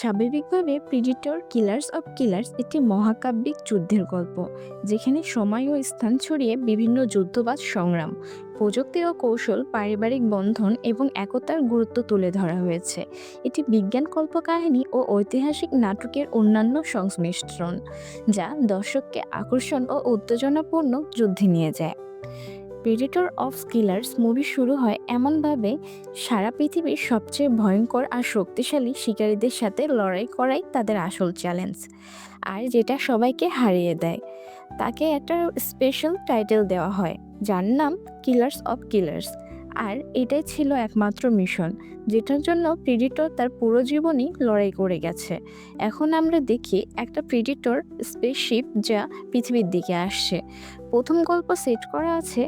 স্বাভাবিকভাবে প্রিডিটর killers of killers একটি মহাকাব্যিক যুদ্ধের গল্প, যেখানে সময় ও স্থান ছড়িয়ে বিভিন্ন যুদ্ধবাদ সংগ্রাম, প্রযুক্তি ও কৌশল, পারিবারিক বন্ধন এবং একতার গুরুত্ব তুলে ধরা হয়েছে। এটি বিজ্ঞান কল্পকাহিনী ও ঐতিহাসিক নাটকের অন্যান্য সংমিশ্রণ, যা দর্শককে আকর্ষণ ও উত্তেজনাপূর্ণ যুদ্ধে নিয়ে যায়। প্রেডিটর অফ কিলার্স মুভি শুরু হয় এমনভাবে, সারা পৃথিবীর সবচেয়ে ভয়ঙ্কর আর শক্তিশালী শিকারীদের সাথে লড়াই করাই তাদের আসল চ্যালেঞ্জ আর যেটা সবাইকে হারিয়ে দেয়। তাকে একটা স্পেশাল টাইটেল দেওয়া হয়, যার নাম কিলার্স অফ কিলার্স আর এটাই ছিল একমাত্র মিশন যেটার জন্য প্রিডিটর তার পুরো জীবনই লড়াই করে গেছে। এখন আমরা দেখি একটা প্রিডিটর স্পেসশিপ যা পৃথিবীর দিকে আসছে। প্রথম গল্প সেট করা আছে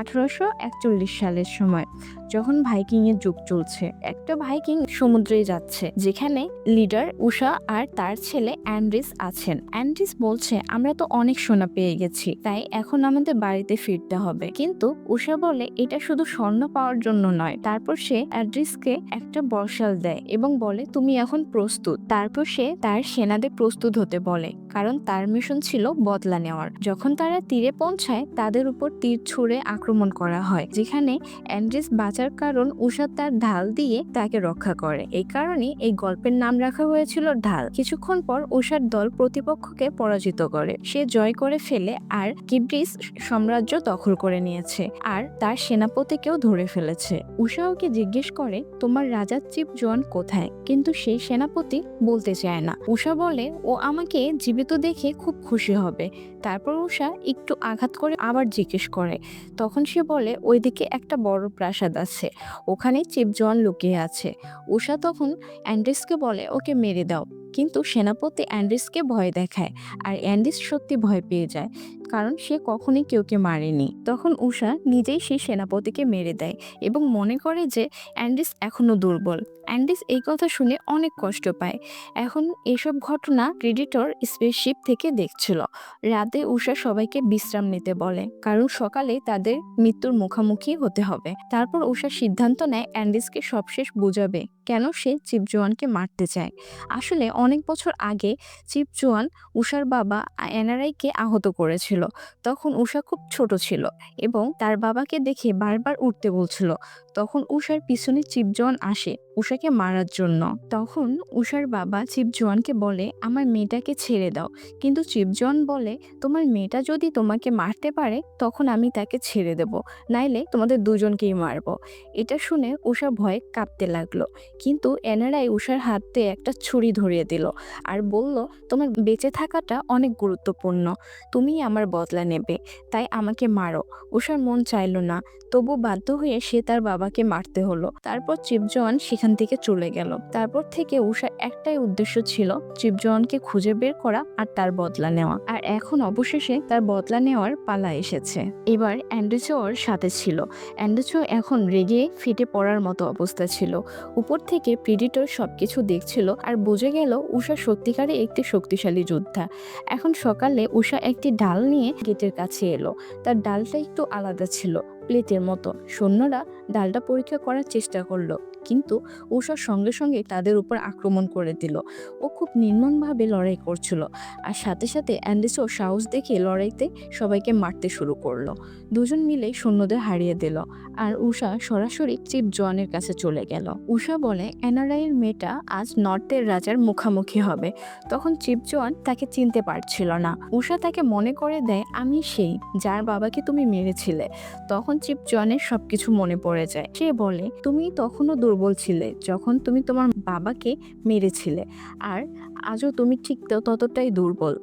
আঠারোশো একচল্লিশ সালের সময়, যখন ভাইকিংয়ের যুগ চলছে। একটা ভাইকিং সমুদ্রে যাচ্ছে, যেখানে লিডার উষা আর তার ছেলে অ্যান্ড্রিস আছেন। অ্যান্ড্রিস বলছে, আমরা তো অনেক সোনা পেয়ে গেছি, তাই এখন আমাদের বাড়িতে ফিরতে হবে। কিন্তু উষা বলে, এটা শুধু স্বর্ণ পাওয়ার জন্য নয়। তারপর সে অ্যাড্রিসকে একটা বর্ষাল দেয় এবং বলে, তুমি এখন প্রস্তুত। তারপর সে তার সেনাদের প্রস্তুত হতে বলে। কারণ তার মিশন ছিল বদলা নেওয়ার। যখন তারা তীরে পৌঁছায়, তাদের উপর তীর ছুঁড়ে আক্রমণ করা হয়, যেখানে অ্যান্ড্রিস বাঁচার কারণ উষা তার ঢাল দিয়ে তাকে রক্ষা করে। এই কারণে এই গল্পের নাম রাখা হয়েছিল ঢাল। কিছুক্ষণ পর উষার দল প্রতিপক্ষকে পরাজিত করে। সে জয় করে ফেলে আর কিব্রিস সাম্রাজ্য দখল করে নিয়েছে আর তার সেনাপতিকেও ধরে ফেলেছে। উষা ওকে জিজ্ঞেস করে, তোমার রাজা চিপ জোয়ান কোথায়? কিন্তু সেই সেনাপতি বলতে চায় না। উষা বলে, ও আমাকে জীবিত দেখে খুব খুশি হবে। তারপর উষা একটু আঘাত করে আবার জিজ্ঞেস করে। তখন সে বলে, ওইদিকে একটা বড় প্রাসাদ আছে। ওখানে চিপ জোয়ান লুকিয়ে আছে। উষা তখন অ্যান্ড্রিসকে বলে, ওকে মেরে দাও। কিন্তু সেনাপতি অ্যান্ড্রিসকে ভয় দেখায়। আর অ্যান্ড্রিস সত্যি ভয় পেয়ে যায়। কারণ সে কখনই কেউকে মারেনি। তখন উষা নিজেই সেই সেনাপতিকে মেরে দেয় এবং মনে করে যে অ্যান্ডিস এখনও দুর্বল। অ্যান্ডিস এই কথা শুনে অনেক কষ্ট পায়। এখন এসব ঘটনা ক্রেডিটর স্পেসশিপ থেকে দেখছিল। রাতে উষা সবাইকে বিশ্রাম নিতে বলে, কারণ সকালে তাদের মৃত্যুর মুখোমুখি হতে হবে। তারপর উষা সিদ্ধান্ত নেয় অ্যান্ডিসকে সবশেষ বোঝাবে কেন সে চিপ জোয়ানকে মারতে চায়। আসলে অনেক বছর আগে চিপজোয়ান উষার বাবা এনআরআইকে আহত করেছিল। তখন উষা খুব ছোট ছিল এবং তার বাবাকে দেখে বারবার উঠতে বলছিল। তখন উষার পিছনে চিপজোয়ান আসে উষাকে মারার জন্য। তখন উষার বাবা চিপজোয়ানকে বলে, আমার মেয়েটাকে ছেড়ে দাও। কিন্তু চিপজোয়ান বলে, তোমার মেয়েটা যদি তোমাকে মারতে পারে, তখন আমি তাকে ছেড়ে দেব। নাইলে তোমাদের দুজনকেই মারবো। এটা শুনে উষা ভয়ে কাঁপতে লাগল। কিন্তু এনারাই উষার হাতে একটা ছুরি ধরিয়ে দিল আর বলল, তোমার বেঁচে থাকাটা অনেক গুরুত্বপূর্ণ। তুমি আমার বদলা নেবে, তাই আমাকে মারো। উষার মন চাইল না, তবু বাধ্য হয়ে সে তার বাবাকে মারতে হলো। তারপর চিপজোয়ান সেখান থেকে চলে গেল। তারপর থেকে উষার একটাই উদ্দেশ্য ছিল চিপজোয়ানকে খুঁজে বের করা আর তার বদলা নেওয়া। আর এখন অবশেষে তার বদলা নেওয়ার পালা এসেছে। এবার অ্যান্ড্রিচো ওর সাথে ছিল। অ্যান্ড্রিচো এখন রেগে ফেটে পড়ার মতো অবস্থা ছিল। উপর থেকে প্রিডিটর সবকিছু দেখছিল আর বুঝে গেল উষা সত্যিকারে একটি শক্তিশালী যোদ্ধা। এখন সকালে উষা একটি ডাল নিয়ে গেটের কাছে এলো। তার ডালটা একটু আলাদা ছিল, প্লেটের মতো। সৈন্যরা ডালটা পরীক্ষা করার চেষ্টা করল, কিন্তু উষার সঙ্গে সঙ্গে তাদের উপর আক্রমণ করে দিল। ও খুব নির্মমভাবে লড়াই করছিল, আর সাথে সাথে অ্যান্ডিসও সাহস দেখে লড়াইতে সবাইকে মারতে শুরু করল। দুজন মিলে সৈন্যদের হারিয়ে দিল আর উষা সরাসরি চিপ জোয়ানের কাছে চলে গেল। উষা বলে, এনআরআইয়ের মেয়েটা আজ নর্থের রাজার মুখামুখি হবে। তখন চিপ জোয়ান তাকে চিনতে পারছিল না। উষা তাকে মনে করে দেয়, আমি সেই, যার বাবাকে তুমি মেরেছিলে। তখন চিপ জোয়ানের সবকিছু মনে পড়ে যায়। সে বলে তুমি তখনও দুর্বল ছিলে যখন তুমি তোমার বাবাকে মেরেছিলে। আর আজও তুমি ঠিক তো, ততটাই দুর্বল।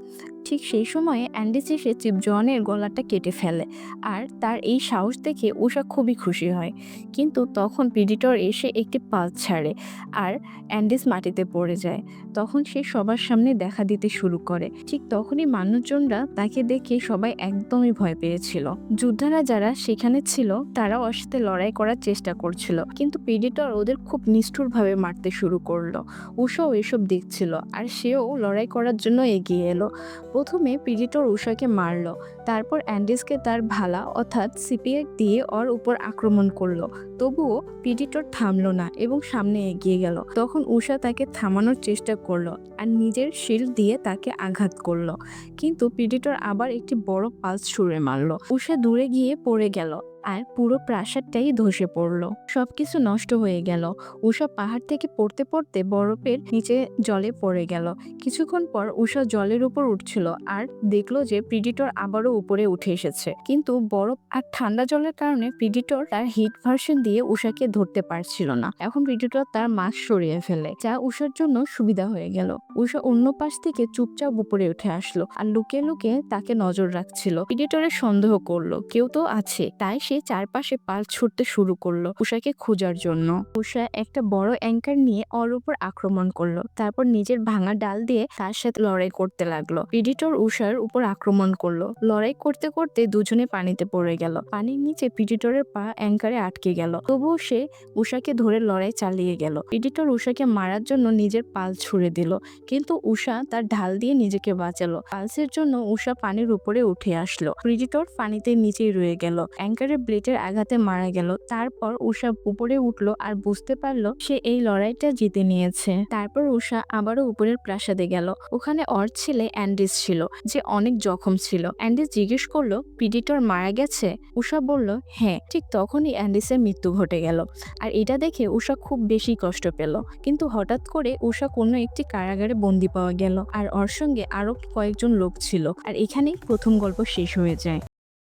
ঠিক সেই সময়ে অ্যান্ডিস এসে চিপ জনের গলাটা কেটে ফেলে আর তার এই সাহস দেখে উষা খুবই খুশি হয়। কিন্তু তখন পিডিটর এসে একটি পাল ছাড়ে আর অ্যান্ডিস মাটিতে পড়ে যায়। তখন সে সবার সামনে দেখা দিতে শুরু করে। ঠিক তখনই মানুষজনরা তাকে দেখে সবাই একদমই ভয় পেয়েছিল। যোদ্ধারা যারা সেখানে ছিল, তারাও ওর সাথে লড়াই করার চেষ্টা করছিল। কিন্তু পিডিটর ওদের খুব নিষ্ঠুরভাবে মারতে শুরু করল। উষাও এসব দেখছিল আর সেও লড়াই করার জন্য এগিয়ে এলো। প্রথমে প্রিডিটর উষাকে মারল, তারপর অ্যান্ডিসকে তার ভালা অর্থাৎ সিপিআর দিয়ে ওর উপর আক্রমণ করল। তবুও প্রিডিটর থামলো না এবং সামনে এগিয়ে গেল। তখন উষা তাকে থামানোর চেষ্টা করল আর নিজের শিল দিয়ে তাকে আঘাত করল। কিন্তু প্রিডিটর আবার একটি বড় পালস ছুঁড়ে মারলো। উষা দূরে গিয়ে পড়ে গেল। আর পুরো প্রাসাদটাই ধসে পড়ল। সবকিছু নষ্ট হয়ে গেল। উষা পাহাড় থেকে পড়তে পড়তে বরফের নিচে জলে পড়ে গেল। কিছুক্ষণ পর উষা জলের উপর উঠছিল আর দেখল যে প্রিডিটর আবারও উপরে উঠে এসেছে। কিন্তু বরফ আর ঠান্ডা জলের কারণে প্রিডিটর তার হিট ভার্সন দিয়ে উষাকে ধরতে পারছিল না। এখন প্রিডিটর তার মাছ সরিয়ে ফেলে, যা উষার জন্য সুবিধা হয়ে গেল। উষা অন্য পাশ থেকে চুপচাপ উপরে উঠে আসলো আর লুকে লুকে তাকে নজর রাখছিল। প্রিডিটরের সন্দেহ করল, কেউ তো আছে। তাই সে চারপাশে পাল ছুটতে শুরু করল উষাকে খোঁজার জন্য। উষা একটা বড় অ্যাঙ্কার নিয়ে ওর উপর আক্রমণ করল। তারপর নিজের ভাঙা ডাল দিয়ে তার সাথে লড়াই করতে লাগল। পিডিটর উষার উপর আক্রমণ করল। লড়াই করতে করতে দুজনে পানিতে পড়ে গেল। পানির নিচে প্রিডিটরের পা অ্যাঙ্কারে আটকে গেল। তবুও সে উষাকে ধরে লড়াই চালিয়ে গেল। পিডিটর উষাকে মারার জন্য নিজের পাল ছুড়ে দিল। কিন্তু উষা তার ঢাল দিয়ে নিজেকে বাঁচালো। পালসের জন্য উষা পানির উপরে উঠে আসলো। প্রিডিটর পানিতে নিচেই রয়ে গেল। অ্যাঙ্কারের ব্লেডের আঘাতে মারা গেল। তারপর উষা উপরে উঠল আর বুঝতে পারল সে এই লড়াইটা জিতে নিয়েছে। তারপর উষা আবারও উপরের প্রাসাদে গেল। ওখানে ওর ছেলে অ্যান্ডিস ছিল, যে অনেক জখম ছিল। অ্যান্ডিস জিজ্ঞেস করল পিডিটর মারা গেছে? উষা বলল হ্যাঁ ঠিক তখনই অ্যান্ডিসের মৃত্যু ঘটে গেল। আর এটা দেখে উষা খুব বেশি কষ্ট পেল। কিন্তু হঠাৎ করে উষা কোনো একটি কারাগারে বন্দি পাওয়া গেল। আর ওর সঙ্গে আরও কয়েকজন লোক ছিল। আর এখানেই প্রথম গল্প শেষ হয়ে যায়।